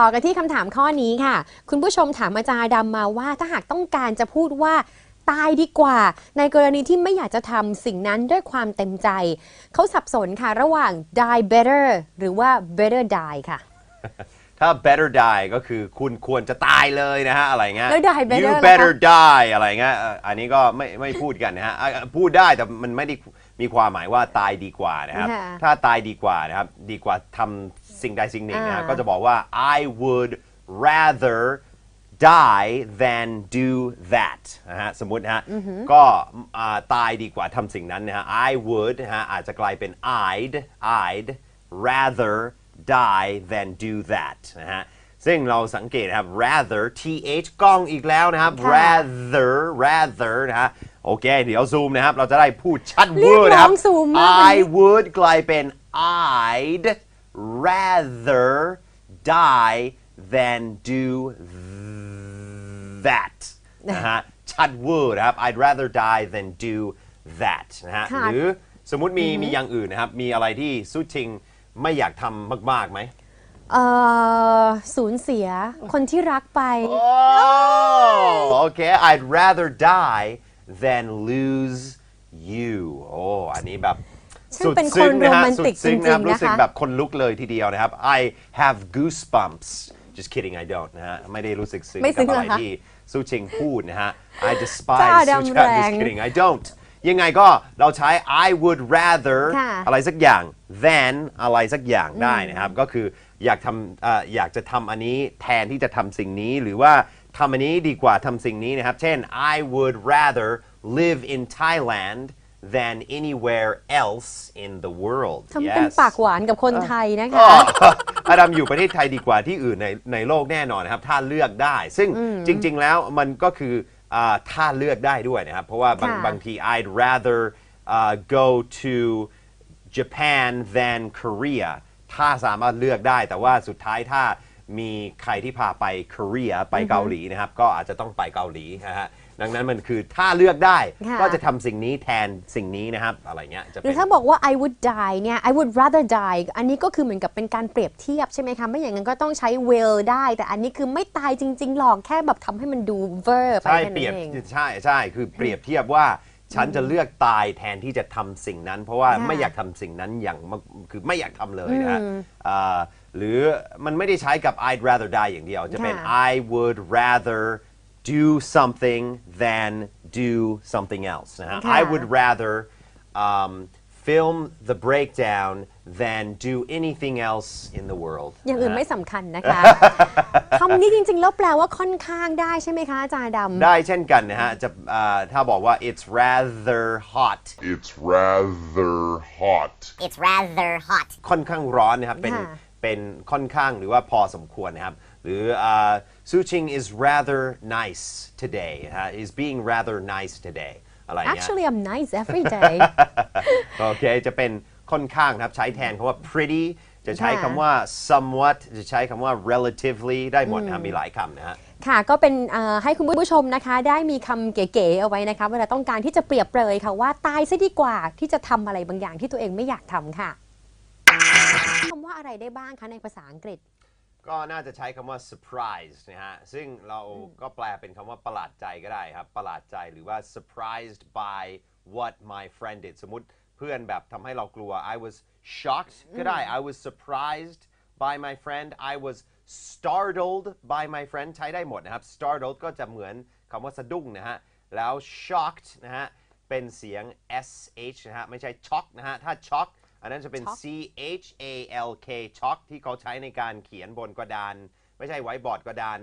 ต่อกันที่คำถามข้อนี้ค่ะ คุณผู้ชมถามอาจารย์ดำมาว่าถ้าหากต้องการจะพูดว่าตายดีกว่า ในกรณีที่ไม่อยากจะทำสิ่งนั้นด้วยความเต็มใจ เขาสับสนค่ะระหว่าง die better หรือว่า better die ค่ะ ถ้า better die ก็คือคุณควรจะตายเลยนะฮะ อะไรเงี้ย แล้ว die better you ล่ะคะ better die อะไรเงี้ยเอ่ออันนี้ก็ไม่ไม่พูดกันนะฮะอะพูดได้แต่มันไม่ได้ มีความหมายว่าตายดีกว่านะครับ ค่ะถ้าตายดีกว่านะครับ ดีกว่าทำสิ่งใดสิ่งหนึ่งนะฮะอ่า ก็จะบอกว่า I would rather die than do that นะฮะสมมตินะฮะก็อ่าตายดีกว่าทำสิ่งนั้นนะฮะ I would นะฮะอาจจะกลายเป็น I'd I'd rather die than do that นะฮะซึ่งเราสังเกตนะครับ rather th กล้องอีกแล้วนะครับค่ะ rather rather นะฮะ โอเค เดี๋ยวซูมนะครับ เราจะได้พูดชัดเรีเวยกอร์นะครับร้องซูมมากวันนี้ I would กลายเป็น I'd rather die than do that นะฮะ ชัดเวอร์นะครับ I'd rather die than do that นะฮะ ค่ะ หรือสมมุติมีมีอย่างอื่นนะครับ มีอะไรที่สู้จริงไม่อยากทำมาก ๆ ไหมเอ่อสูญเสียคนที่รักไป Oh, okay. I'd rather die than lose you. โอ้อันนี้แบบฉันเป็นสุดซึ้งะฮะคนโรแมนติกสุดซึ้งนะครับจริงๆนะคะ รู้สึกแบบคนลุกเลยทีเดียวนะครับ I have goosebumps just kidding I don't นะฮะไม่ได้รู้สึกซึ้งไม่ซึ้กับงอะเหรอคะไรที่สู้ชิงพูดนะฮะ I จ้า despise ดำสู้ชิง แรง just kidding I don't ยังไงก็เราใช้ I would rather ค่ะ อะไรสักอย่าง than อะไรสักอย่างได้นะครับ ก็คืออยากทำเอ่ออยากจะทำอันนี้แทนที่จะทำสิ่งนี้หรือว่า ทำอันนี้ดีกว่าทำสิ่งนี้นะครับ เช่น I would rather live in Thailand than anywhere else in the world ทำเป็น Yes ปากหวานกับคนไทยนะคะก็อดัมอยู่ประเทศไทยดีกว่าที่อื่นในในโลกแน่นอนนะครับ ถ้าเลือกได้ ซึ่งจริง ๆ แล้วมันก็คืออ่าถ้าเลือกได้ด้วยนะครับ เพราะว่าบางค่ะบางที I'd rather uh, go to Japan than Korea ถ้าสามารถเลือกได้แต่ว่าสุดท้ายถ้า มีใครที่พาไป Korea ไปเกาหลีนะครับ ก็อาจจะต้องไปเกาหลีนะฮะดังนั้นมันคือถ้าเลือกได้ค่ะ ก็จะทำสิ่งนี้แทนสิ่งนี้นะครับ อะไรเงี้ยจะหรืเป็อน ถ้าบอกว่า I would die เนี่ย I would rather die อันนี้ก็คือเหมือนกับเป็นการเปรียบเทียบใช่ไหมคะ ไม่อย่างนั้นก็ต้องใช้ will ได้ แต่อันนี้คือไม่ตายจริง ๆ หรอก แค่แบบทำให้มันดู ver ไปใช่แค่เปรียนั้บนเอง ใช่ใช่คือเปรียบเทียบว่า ฉันจะเลือกตายแทนที่จะทำสิ่งนั้น เพราะว่าค่ะไม่อยากทำสิ่งนั้นอย่างมากคือไม่อยากทำเลยนะฮะอ่าหรือมันไม่ได้ใช้กับ I'd rather die อย่างเดียว จะเป็น ค่ะ I would rather do something than do something else นะฮะ ค่ะ I would rather um, film the breakdown than do anything else in the world อย่างอื่นนะฮะไม่สำคัญนะคะคำนี้จริงๆ แล้วแปลว่าค่อนข้างได้ใช่ไหมคะอาจารย์ดำ ได้เช่นกันนะฮะจะอ่าถ้าบอกว่า it's rather hot It's rather hot. It's rather hot. ค่อนข้างร้อนนะครับ เป็น ค่ะ เป็นค่อนข้างหรือว่าพอสมควรนะครับ หรืออ่า Suching is rather nice today นะฮะ is being rather nice today อะไรเงี้ย Actually I'm nice every day โอเคจะเป็นค่อนข้างนะครับใช้แทนคำว่า pretty จะใช้ค่ะคำว่า somewhat จะใช้คำว่า relatively ได้หมดนะครับมีหลายคำนะฮะค่ะก็เป็นเอ่อให้คุณผู้ชมนะคะ ได้มีคำเก๋ๆเอาไว้นะคะ เวลาต้องการที่จะเปรียบเปรยค่ะว่าตายซะดีกว่าที่จะทำอะไรบางอย่างที่ตัวเองไม่อยากทำค่ะคำว่าอะไรได้บ้างคะในภาษาอังกฤษ ก็น่าจะใช้คำว่า surprise นะฮะ ซึ่งเราก็แปลเป็นคำว่าประหลาดใจก็ได้ครับ ประหลาดใจหรือว่า surprised by what my friend did สมมติเพื่อนแบบทำให้เรากลัว I was shocked ก็ได้ I was surprised by my friend I was startled by my friend ใช้ได้หมดนะครับ startled ก็จะเหมือนคำว่าสะดุ้งนะฮะ แล้ว shocked นะฮะ เป็นเสียง sh นะฮะ ไม่ใช่ shock นะฮะ ถ้า shock อันนั้นจะเป็น Chalk C H A L K chalk ที่เขาใช้ในการเขียนบนกระดาน ไม่ใช่ไว้บอร์ดกระดาน